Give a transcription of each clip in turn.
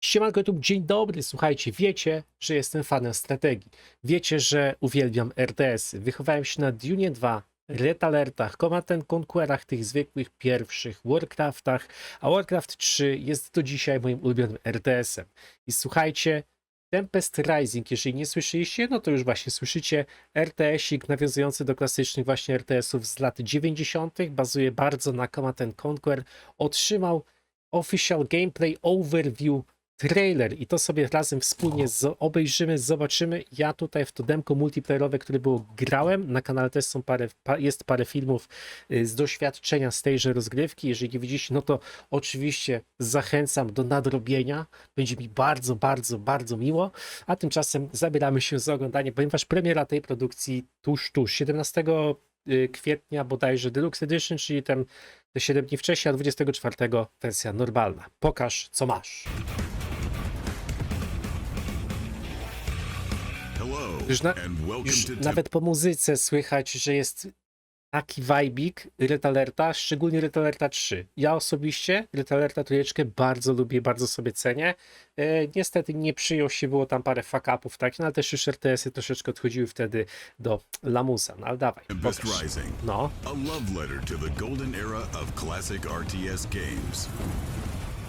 Siemanko YouTube, dzień dobry. Słuchajcie, wiecie, że jestem fanem strategii. Wiecie, że uwielbiam RTS-y. Wychowałem się na Dune 2, Red Alertach, Command and Conquerach, tych zwykłych pierwszych, Warcraftach, a Warcraft 3 jest do dzisiaj moim ulubionym RTS-em. I słuchajcie, Tempest Rising, jeżeli nie słyszeliście, no to już właśnie słyszycie. RTS-ik nawiązujący do klasycznych właśnie RTS-ów z lat 90., bazuje bardzo na Command and Conquer. Otrzymał official gameplay overview trailer i to sobie razem wspólnie obejrzymy, zobaczymy. Ja tutaj w to demko multiplayerowe, które było grałem, na kanale też są parę, pa, jest parę filmów y, z doświadczenia z tejże rozgrywki. Jeżeli nie widzieliście, no to oczywiście zachęcam do nadrobienia. Będzie mi bardzo, bardzo, bardzo miło. A tymczasem zabieramy się za oglądanie, ponieważ premiera tej produkcji tuż, tuż, 17 y, kwietnia bodajże Deluxe Edition, czyli ten te 7 dni wcześniej, a 24 wersja normalna. Pokaż, co masz. Już, na, już nawet po muzyce słychać, że jest taki vibik Red Alerta, szczególnie Red Alerta 3. Ja osobiście Red Alerta trójeczkę bardzo lubię, bardzo sobie cenię. E, niestety nie przyjął się, było tam parę fuck-upów, tak, no ale też już RTS-y troszeczkę odchodziły wtedy do lamusa, no ale dawaj, pokaż. No, a love letter to the golden era of classic RTS games.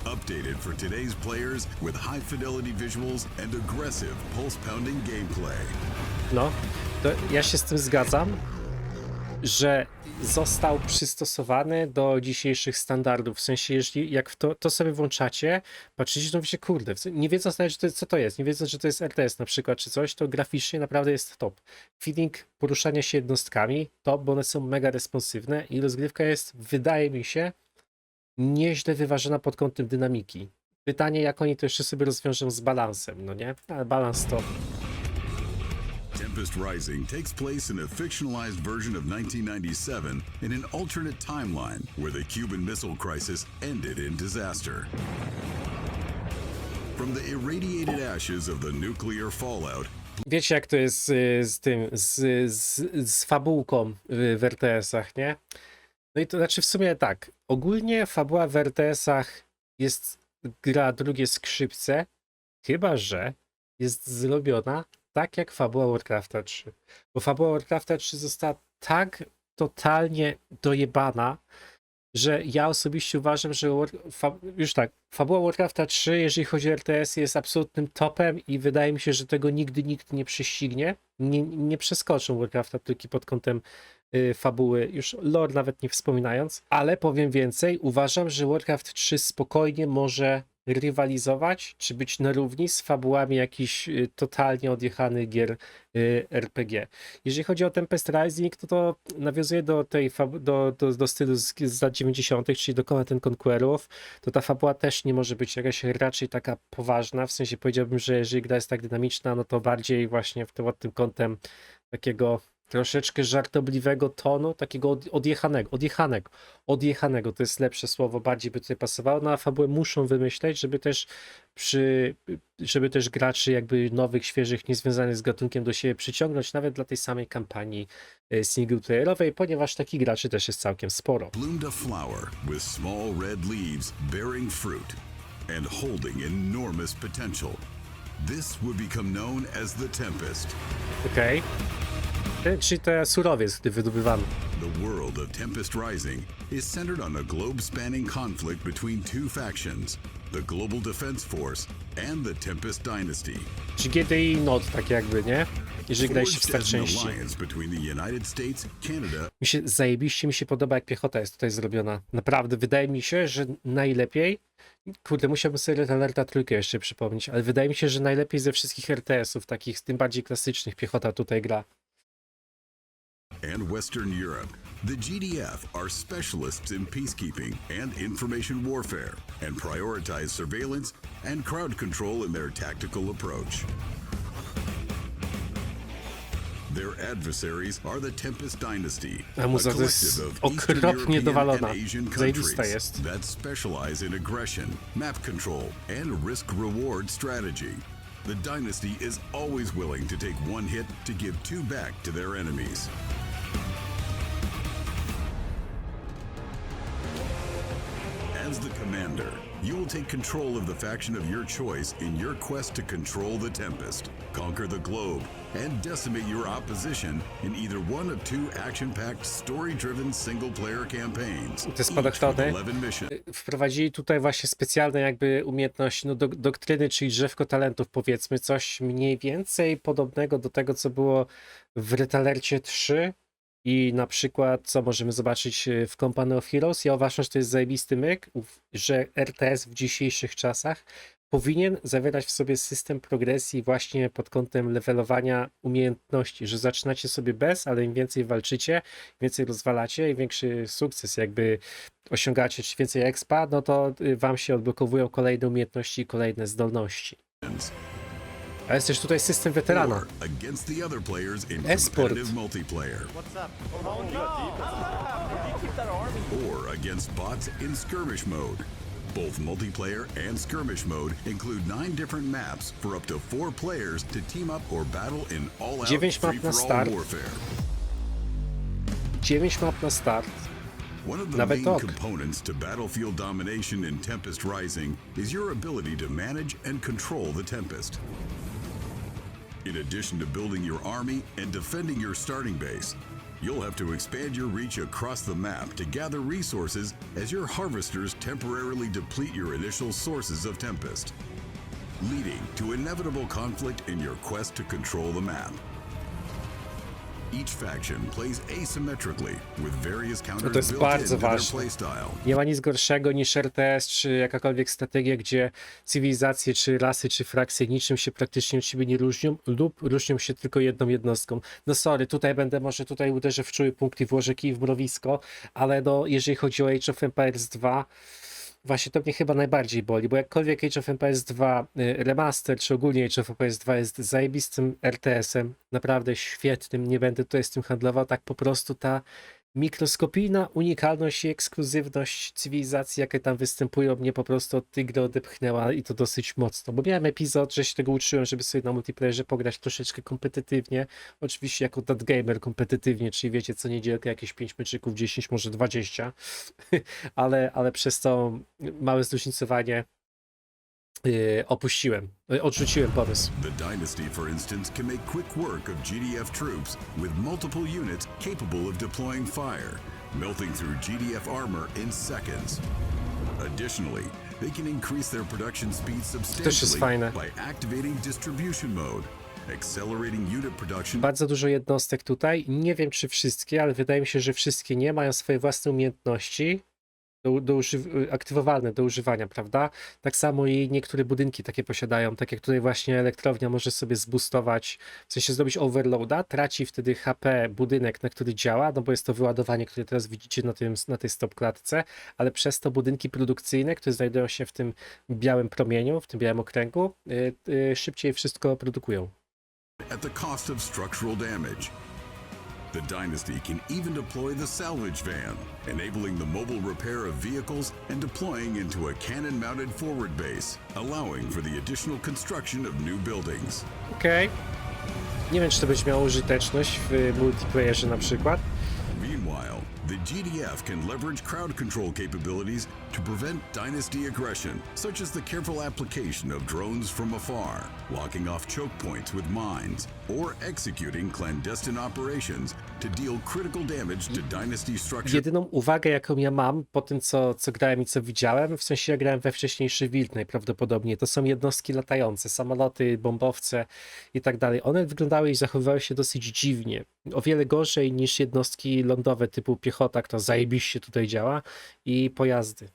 Updated for today's players with high fidelity visuals and aggressive, pulse pounding gameplay. No, to ja się z tym zgadzam, że został przystosowany do dzisiejszych standardów. W sensie, jeśli jak to, to sobie włączacie, patrzycie, to mówicie, kurde, nie wiedząc nawet, to co to jest, nie wiedząc, że to jest RTS na przykład, czy coś, to graficznie naprawdę jest top. Feeling poruszania się jednostkami, top, bo one są mega responsywne i rozgrywka jest, wydaje mi się, nieźle wyważona pod kątem dynamiki. Pytanie, jak oni to jeszcze sobie rozwiążą z balansem, no nie? Ale balans to Tempest Rising takes place in a fictionalized version of 1997 in an alternate timeline where the Cuban Missile Crisis ended in disaster. From the irradiated ashes of the nuclear fallout Wiecie, jak to jest z, z tym, z, z, z fabułką w, w RTS-ach, nie? No i to znaczy w sumie tak, ogólnie fabuła w RTS-ach jest gra drugie skrzypce, chyba że jest zrobiona tak jak fabuła Warcrafta 3. Bo fabuła Warcrafta 3 została tak totalnie dojebana, że ja osobiście uważam, że War, już tak, fabuła Warcrafta 3, jeżeli chodzi o RTS, jest absolutnym topem i wydaje mi się, że tego nigdy nikt nie prześcignie. Nie, nie przeskoczą Warcrafta tylko pod kątem fabuły, już lore nawet nie wspominając, ale powiem więcej, uważam, że Warcraft 3 spokojnie może rywalizować, czy być na równi z fabułami jakichś y, totalnie odjechanych gier y, RPG. Jeżeli chodzi o Tempest Rising, to to nawiązuje do tej do, do, do stylu z, z lat 90., czyli do Command and Conquerów, to ta fabuła też nie może być jakaś raczej taka poważna, w sensie powiedziałbym, że jeżeli gra jest tak dynamiczna, no to bardziej właśnie w tym, pod tym kątem takiego troszeczkę żartobliwego tonu, takiego od, odjechanego, odjechanego, odjechanego, to jest lepsze słowo, bardziej by tutaj pasowało, no a fabułę muszą wymyśleć, żeby też przy, żeby też graczy jakby nowych, świeżych, niezwiązanych z gatunkiem do siebie przyciągnąć, nawet dla tej samej kampanii e, singleplayerowej, ponieważ takich graczy też jest całkiem sporo. bloomed a flower with small red leaves bearing fruit and holding enormous potential. This would become known as the Tempest. Okej. Okay. Czyli to surowiec, gdy wydobywamy. The world of Tempest Rising is centered on a globe spanning conflict between two factions the Global Defense Force and the Tempest Dynasty. Czy GDI Nod, tak jakby, nie? Jeżeli graliście w Forged Star części. Mi się zajebiście mi się podoba, jak piechota jest tutaj zrobiona. Naprawdę, wydaje mi się, że najlepiej. Kurde, musiałbym sobie Red Alerta trójkę jeszcze przypomnieć, ale wydaje mi się, że najlepiej ze wszystkich RTS-ów, takich tym bardziej klasycznych, piechota tutaj gra. And Western Europe. The GDF are specialists in peacekeeping and information warfare and prioritize surveillance and crowd control in their tactical approach. Their adversaries are the Tempest Dynasty, A a muza to jest collective of Eastern European and Asian countries that specialize in aggression, map control, and risk-reward strategy. The Dynasty is always willing to take one hit to give two back to their enemies. As the commander, You will take control of the faction of your choice in your quest to control the Tempest, conquer the globe, and decimate your opposition in either one of two action-packed, story-driven single-player campaigns. Te each with spadochrony. 11 missions. Wprowadzili tutaj właśnie specjalne jakby umiejętności, no dok- doktryny, czyli drzewko talentów powiedzmy, coś mniej więcej podobnego do tego, co było w Retalercie 3 i na przykład, co możemy zobaczyć e, w Company of Heroes. Ja uważam, że to jest zajebisty myk, że RTS w dzisiejszych czasach powinien zawierać w sobie system progresji właśnie pod kątem levelowania umiejętności, że zaczynacie sobie bez, ale im więcej walczycie, im więcej rozwalacie i większy sukces jakby osiągacie, czy więcej expa, no to y, wam się odblokowują kolejne umiejętności i kolejne zdolności. A jest też tutaj system weterana. Against the other players in Esport. competitive multiplayer. Or against bots in skirmish mode. Both multiplayer and skirmish mode include nine different maps for up to four players to team up or battle in all-out Dziewięć map na free-for-all start. warfare. 9 map na start. One of the Nawet main tak. components to battlefield domination in Tempest Rising is your ability to manage and control the Tempest. In addition to building your army and defending your starting base, you'll have to expand your reach across the map to gather resources as your harvesters temporarily deplete your initial sources of Tempest, leading to inevitable conflict in your quest to control the map. Each faction plays asymmetrically with various counters to jest bardzo ważne. Nie ma nic gorszego niż RTS, czy jakakolwiek strategia, gdzie cywilizacje, czy rasy, czy frakcje niczym się praktycznie od siebie nie różnią, lub różnią się tylko jedną jednostką. No sorry, tutaj będę, może tutaj uderzę w czuły punkt i włożę kij w mrowisko, ale no, jeżeli chodzi o Age of Empires 2, Właśnie to mnie chyba najbardziej boli, bo jakkolwiek Age of Empires 2 y, Remaster, czy ogólnie Age of Empires 2 jest zajebistym RTS-em, naprawdę świetnym, nie będę tutaj z tym handlował, tak po prostu ta mikroskopijna unikalność i ekskluzywność cywilizacji, jakie tam występują, mnie po prostu od tej gry odepchnęła i to dosyć mocno, bo miałem epizod, że się tego uczyłem, żeby sobie na multiplayerze pograć troszeczkę kompetytywnie, oczywiście jako that gamer kompetytywnie, czyli wiecie, co niedzielkę jakieś 5 meczyków, 10, może 20, ale, ale przez to małe zróżnicowanie yy, opuściłem, yy, odrzuciłem pomysł. The Dynasty, for instance, can make quick work of GDF troops with multiple units capable of deploying fire, melting through GDF armor in seconds. Additionally, they can increase their production speed substantially by activating distribution mode, accelerating unit production Bardzo dużo jednostek tutaj. Nie wiem, czy wszystkie, ale wydaje mi się, że wszystkie nie mają swoje własne umiejętności do, do aktywowalne do używania, prawda? Tak samo i niektóre budynki takie posiadają, tak jak tutaj właśnie elektrownia może sobie zboostować, w sensie zrobić overloada, traci wtedy HP budynek, na który działa, no bo jest to wyładowanie, które teraz widzicie na, tym, na tej stopklatce, ale przez to budynki produkcyjne, które znajdują się w tym białym promieniu, w tym białym okręgu, y, y, szybciej wszystko produkują. at the cost of structural damage. The Dynasty can even deploy the salvage van, enabling the mobile repair of vehicles and deploying into a cannon mounted forward base, allowing for the additional construction of new buildings. Okej. Nie wiem, czy to będzie miało użyteczność w multiplayerze na przykład. Meanwhile, the GDF can leverage crowd control capabilities to prevent Dynasty aggression, such as the careful application of drones from afar, locking off choke points with mines, or executing clandestine operations to deal critical damage to Dynasty structure Jedyną uwagę, jaką ja mam po tym, co, co grałem i co widziałem, w sensie ja grałem we wcześniejszy build najprawdopodobniej, to są jednostki latające, samoloty, bombowce i tak dalej. One wyglądały i zachowywały się dosyć dziwnie. O wiele gorzej niż jednostki lądowe typu piechota, która zajebiście tutaj działa i pojazdy.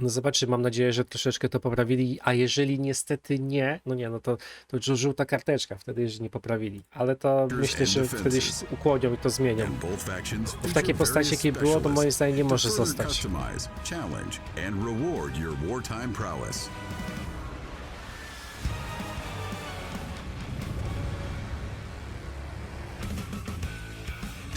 No zobaczymy, mam nadzieję, że troszeczkę to poprawili, a jeżeli niestety nie, no nie, no to, to żół- żółta karteczka wtedy, jeżeli nie poprawili, ale to myślę, że wtedy się ukłonią i to zmienią. factions W takiej postaci, jakiej było, to moim zdaniem nie może zostać.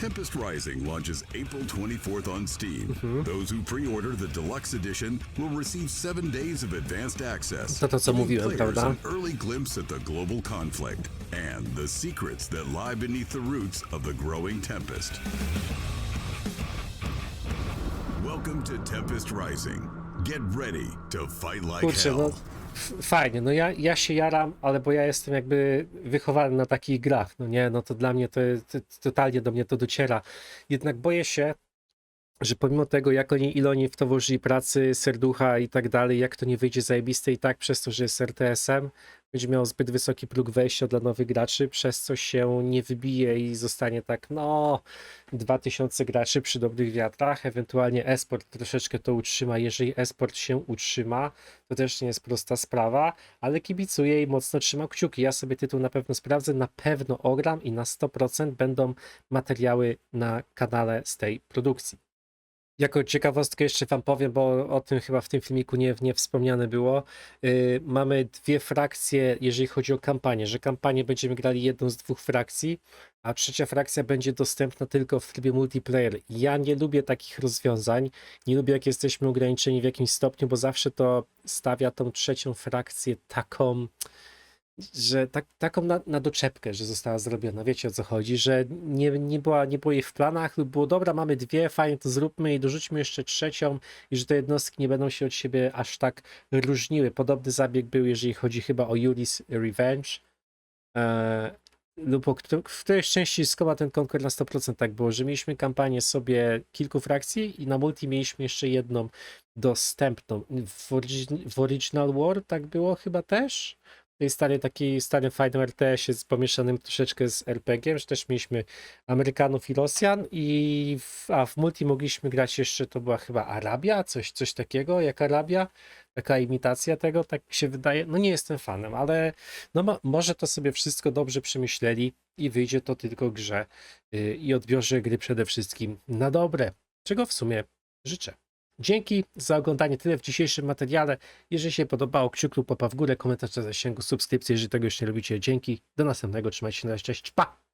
Tempest Rising launches April 24th on Steam. Mm-hmm. Those who pre-order the deluxe edition will receive seven days of advanced access. To to, co mówiłem, prawda? an early glimpse at the global conflict and the secrets that lie beneath the roots of the growing Tempest. Welcome to Tempest Rising. Get ready to fight like Kurczę, no fajnie, no ja, ja się jaram, ale bo ja jestem jakby wychowany na takich grach, no nie, no to dla mnie to, to totalnie do mnie to dociera. Jednak boję się, że pomimo tego, jak oni, ile oni w to włożyli pracy, serducha i tak dalej, jak to nie wyjdzie zajebiste i tak przez to, że jest RTS-em, będzie miał zbyt wysoki próg wejścia dla nowych graczy, przez co się nie wybije i zostanie tak, no, 2000 graczy przy dobrych wiatrach, ewentualnie esport troszeczkę to utrzyma. Jeżeli esport się utrzyma, to też nie jest prosta sprawa, ale kibicuję i mocno trzymam kciuki. Ja sobie tytuł na pewno sprawdzę, na pewno ogram i na 100% będą materiały na kanale z tej produkcji. Jako ciekawostkę jeszcze wam powiem, bo o tym chyba w tym filmiku nie, nie wspomniane było. Yy, mamy dwie frakcje, jeżeli chodzi o kampanię, że kampanię będziemy grali jedną z dwóch frakcji, a trzecia frakcja będzie dostępna tylko w trybie multiplayer. Ja nie lubię takich rozwiązań, nie lubię jak jesteśmy ograniczeni w jakimś stopniu, bo zawsze to stawia tą trzecią frakcję taką, że tak, taką na, na doczepkę, że została zrobiona. Wiecie o co chodzi, że nie, nie, była, nie było jej w planach lub było dobra, mamy dwie, fajnie to zróbmy i dorzućmy jeszcze trzecią i że te jednostki nie będą się od siebie aż tak różniły. Podobny zabieg był, jeżeli chodzi chyba o Yuli's Revenge. Eee, lub o w którejś części z Command Conquer na 100% tak było, że mieliśmy kampanię sobie kilku frakcji i na multi mieliśmy jeszcze jedną dostępną. W, w Original War tak było chyba też? Tej starej, takiej starym fajnym RTS-ie z pomieszanym troszeczkę z RPG, że też mieliśmy Amerykanów i Rosjan i w, a w multi mogliśmy grać jeszcze, to była chyba Arabia, coś, coś takiego jak Arabia, taka imitacja tego, tak się wydaje, no nie jestem fanem, ale no mo- może to sobie wszystko dobrze przemyśleli i wyjdzie to tylko grze yy, i odbiorze gry przede wszystkim na dobre, czego w sumie życzę. Dzięki za oglądanie tyle w dzisiejszym materiale. Jeżeli się podobało, kciuk lub popa w górę, komentarz na zasięgu, subskrypcję, jeżeli tego jeszcze nie robicie. Dzięki. Do następnego. Trzymajcie się na razie. Cześć. Pa!